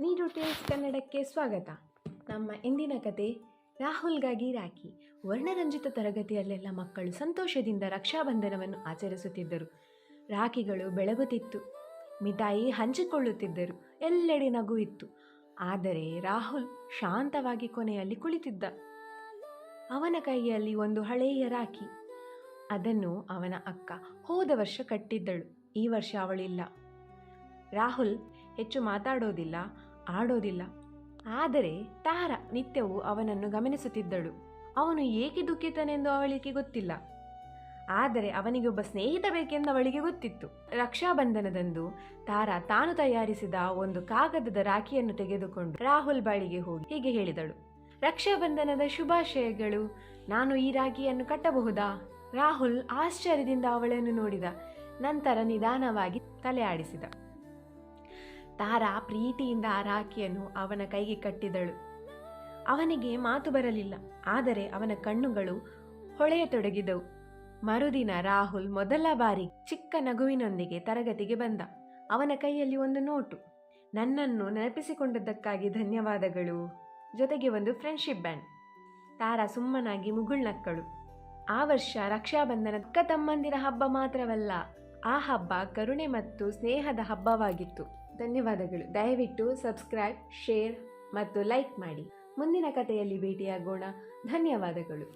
ನೀರು ಟೇಲ್ಸ್ ಕನ್ನಡಕ್ಕೆ ಸ್ವಾಗತ. ನಮ್ಮ ಇಂದಿನ ಕತೆ, ರಾಹುಲ್ಗಾಗಿ ರಾಖಿ. ವರ್ಣರಂಜಿತ ತರಗತಿಯಲ್ಲೆಲ್ಲ ಮಕ್ಕಳು ಸಂತೋಷದಿಂದ ರಕ್ಷಾಬಂಧನವನ್ನು ಆಚರಿಸುತ್ತಿದ್ದರು. ರಾಖಿಗಳು ಬೆಳಗುತ್ತಿತ್ತು. ಮಿಠಾಯಿ ಹಂಚಿಕೊಳ್ಳುತ್ತಿದ್ದರು. ಎಲ್ಲೆಡೆ ನಗು ಇತ್ತು. ಆದರೆ ರಾಹುಲ್ ಶಾಂತವಾಗಿ ಕೊನೆಯಲ್ಲಿ ಕುಳಿತಿದ್ದ. ಅವನ ಕೈಯಲ್ಲಿ ಒಂದು ಹಳೆಯ ರಾಖಿ. ಅದನ್ನು ಅವನ ಅಕ್ಕ ಹೋದ ವರ್ಷ ಕಟ್ಟಿದ್ದಳು. ಈ ವರ್ಷ ಅವಳಿಲ್ಲ. ರಾಹುಲ್ ಹೆಚ್ಚು ಮಾತಾಡೋದಿಲ್ಲ. ಆಡೋದಿಲ್ಲ. ಆದರೆ ತಾರಾ ನಿತ್ಯವೂ ಅವನನ್ನು ಗಮನಿಸುತ್ತಿದ್ದಳು. ಅವನು ಏಕೆ ದುಃಖಿತನೆಂದು ಅವಳಿಗೆ ಗೊತ್ತಿಲ್ಲ. ಆದರೆ ಅವನಿಗೊಬ್ಬ ಸ್ನೇಹಿತ ಬೇಕೆಂದು ಅವಳಿಗೆ ಗೊತ್ತಿತ್ತು. ರಕ್ಷಾಬಂಧನದಂದು ತಾರಾ ತಾನು ತಯಾರಿಸಿದ ಒಂದು ಕಾಗದದ ರಾಖಿಯನ್ನು ತೆಗೆದುಕೊಂಡು ರಾಹುಲ್ ಬಳಿಗೆ ಹೋಗಿ ಹೀಗೆ ಹೇಳಿದಳು. ರಕ್ಷಾಬಂಧನದ ಶುಭಾಶಯಗಳು, ನಾನು ಈ ರಾಖಿಯನ್ನು ಕಟ್ಟಬಹುದಾ? ರಾಹುಲ್ ಆಶ್ಚರ್ಯದಿಂದ ಅವಳನ್ನು ನೋಡಿದ. ನಂತರ ನಿಧಾನವಾಗಿ ತಲೆ ಆಡಿಸಿದ. ತಾರಾ ಪ್ರೀತಿಯಿಂದ ಆ ರಾಖಿಯನ್ನು ಅವನ ಕೈಗೆ ಕಟ್ಟಿದಳು. ಅವನಿಗೆ ಮಾತು ಬರಲಿಲ್ಲ, ಆದರೆ ಅವನ ಕಣ್ಣುಗಳು ಹೊಳೆಯತೊಡಗಿದವು. ಮರುದಿನ ರಾಹುಲ್ ಮೊದಲ ಬಾರಿ ಚಿಕ್ಕ ನಗುವಿನೊಂದಿಗೆ ತರಗತಿಗೆ ಬಂದ. ಅವನ ಕೈಯಲ್ಲಿ ಒಂದು ನೋಟು. ನನ್ನನ್ನು ನೆನಪಿಸಿಕೊಂಡದ್ದಕ್ಕಾಗಿ ಧನ್ಯವಾದಗಳು. ಜೊತೆಗೆ ಒಂದು ಫ್ರೆಂಡ್ಶಿಪ್ ಬ್ಯಾಂಡ್ ತಾರಾ ಸುಮ್ಮನಾಗಿ ಮುಗುಳ್ನಕ್ಕಳು. ಆ ವರ್ಷ ರಕ್ಷಾಬಂಧನ ಅಕ್ಕ ತಮ್ಮಂದಿರ ಹಬ್ಬ ಮಾತ್ರವಲ್ಲ ಆ ಹಬ್ಬ ಕರುಣೆ ಮತ್ತು ಸ್ನೇಹದ ಹಬ್ಬವಾಗಿತ್ತು. ಧನ್ಯವಾದಗಳು. ದಯವಿಟ್ಟು ಸಬ್ಸ್ಕ್ರೈಬ್, ಶೇರ್ ಮತ್ತು ಲೈಕ್ ಮಾಡಿ. ಮುಂದಿನ ಕಥೆಯಲ್ಲಿ ಭೇಟಿಯಾಗೋಣ. ಧನ್ಯವಾದಗಳು.